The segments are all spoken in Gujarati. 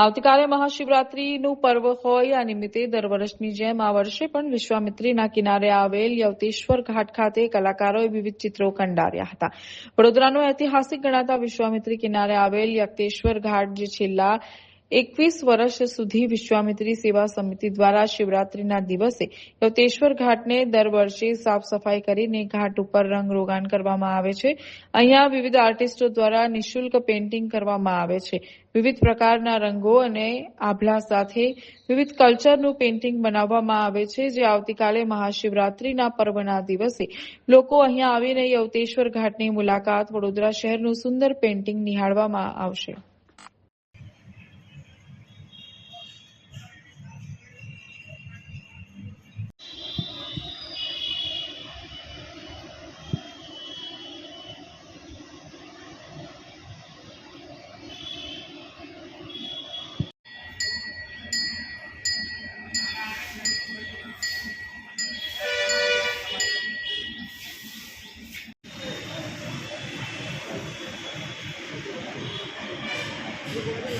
આવતીકાલે મહાશિવરાત્રીનું પર્વ હોય, આ નિમિત્તે દર વર્ષની જેમ આ વર્ષે પણ વિશ્વામિત્રીના કિનારે આવેલ યવતેશ્વર ઘાટ ખાતે કલાકારોએ વિવિધ ચિત્રો કંડાર્યા હતા. વડોદરાનો ઐતિહાસિક ગણાતા વિશ્વામિત્રી કિનારે આવેલ યવતેશ્વર ઘાટ જે છેલ્લા એકવીસ વર્ષ સુધી વિશ્વામિત્રી સેવા સમિતિ દ્વારા શિવરાત્રીના દિવસે યવતેશ્વર ઘાટને દર વર્ષે સાફ સફાઈ કરીને ઘાટ ઉપર રંગ રોગાન કરવામાં આવે છે. અહીંયા વિવિધ આર્ટિસ્ટો દ્વારા નિઃશુલ્ક પેઇન્ટિંગ કરવામાં આવે છે. વિવિધ પ્રકારના રંગો અને આભલા સાથે વિવિધ કલ્ચરનું પેઇન્ટિંગ બનાવવામાં આવે છે, જે આવતીકાલે મહાશિવરાત્રીના પર્વના દિવસે લોકો અહીંયા આવીને યવતેશ્વર ઘાટની મુલાકાત વડોદરા શહેરનું સુંદર પેઇન્ટિંગ નિહાળવામાં આવશે.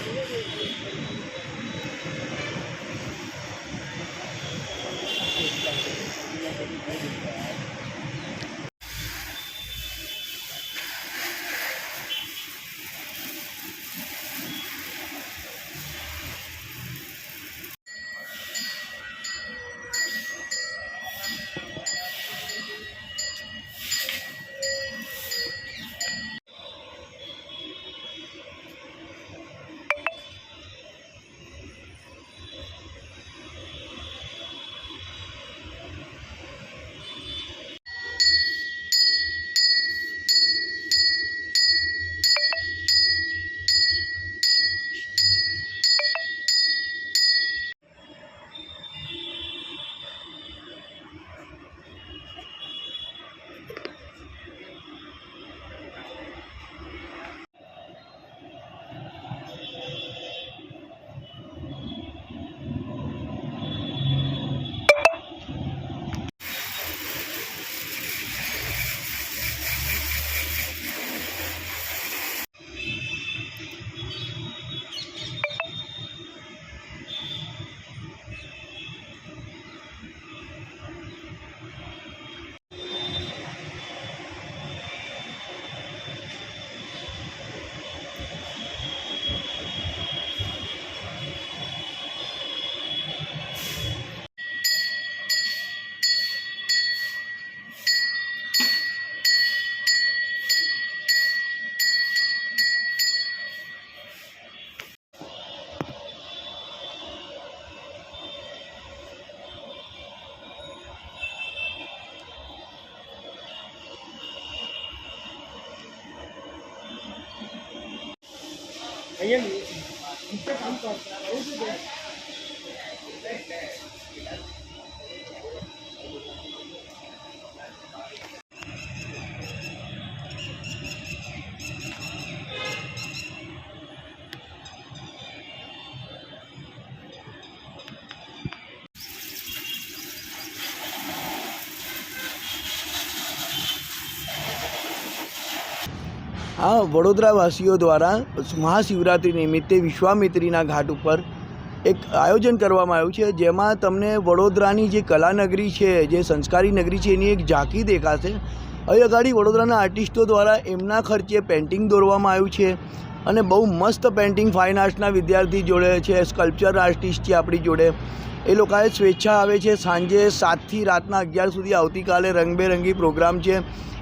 Thank you. અહીંયા નીચે કામ કરતા એવું શું છે આ વડોદરાવાસીઓ દ્વારા મહાશિવરાત્રિ નિમિત્તે વિશ્વામિત્રીના ઘાટ ઉપર એક આયોજન કરવામાં આવ્યું છે, જેમાં તમને વડોદરાની જે કલાનગરી છે, જે સંસ્કારી નગરી છે, એની એક ઝાંકી દેખાશે. અહીં અગાડી વડોદરાના આર્ટિસ્ટો દ્વારા એમના ખર્ચે પેઇન્ટિંગ દોરવામાં આવ્યું છે અને બહુ મસ્ત પેઇન્ટિંગ ફાઇન આર્ટ્સના વિદ્યાર્થી જોડે છે, સ્કલ્પચર આર્ટિસ્ટ છે આપણી જોડે. એ લોકોએ સ્વેચ્છા આવે છે. સાંજે સાતથી રાતના અગિયાર સુધી આવતીકાલે રંગબેરંગી પ્રોગ્રામ છે.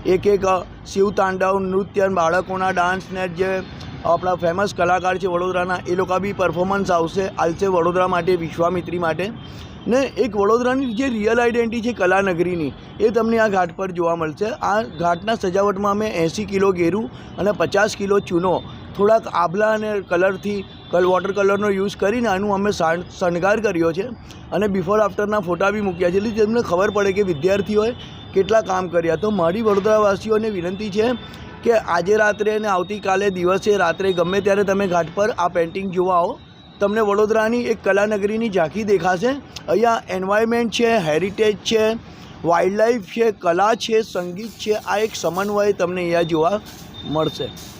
એક એક શિવ તાંડવ, નૃત્ય, બાળકોના ડાન્સ ને જે આપણા ફેમસ કલાકાર છે વડોદરાના, એ લોકો બી પરફોર્મન્સ આવશે. આવશે વડોદરા માટે, વિશ્વામિત્રી માટે. ને એક વડોદરાની જે રિયલ આઈડેન્ટિટી છે કલાનગરીની, એ તમને આ ઘાટ પર જોવા મળશે. આ ઘાટના સજાવટમાં અમે એંસી કિલો ગેરું અને પચાસ કિલો ચૂનો થોડાક આભલા અને કલરથી કલ વોટર કલરનો યુઝ કરીને આનું અમે શાણ- શણગાર કર્યો છે. અને બિફોર આફ્ટરના ફોટા બી મૂક્યા છે. એટલે તેમને ખબર પડે કે વિદ્યાર્થીઓએ કેટલા કામ કર્યા. તો મારી વડોદરાવાસીઓને વિનંતી છે કે આજે રાત્રે અને આવતીકાલે દિવસે રાત્રે ગમે ત્યારે તમે ઘાટ પર આ પેઇન્ટિંગ જોવા આવો. તમને વડોદરાની એક કલાનગરીની ઝાંખી દેખાશે. અહીંયા એન્વાયરમેન્ટ છે હેરિટેજ છે વાઇલ્ડલાઈફ છે, કલા છે, સંગીત છે. આ એક સમન્વય તમને અહીંયા જોવા મળશે.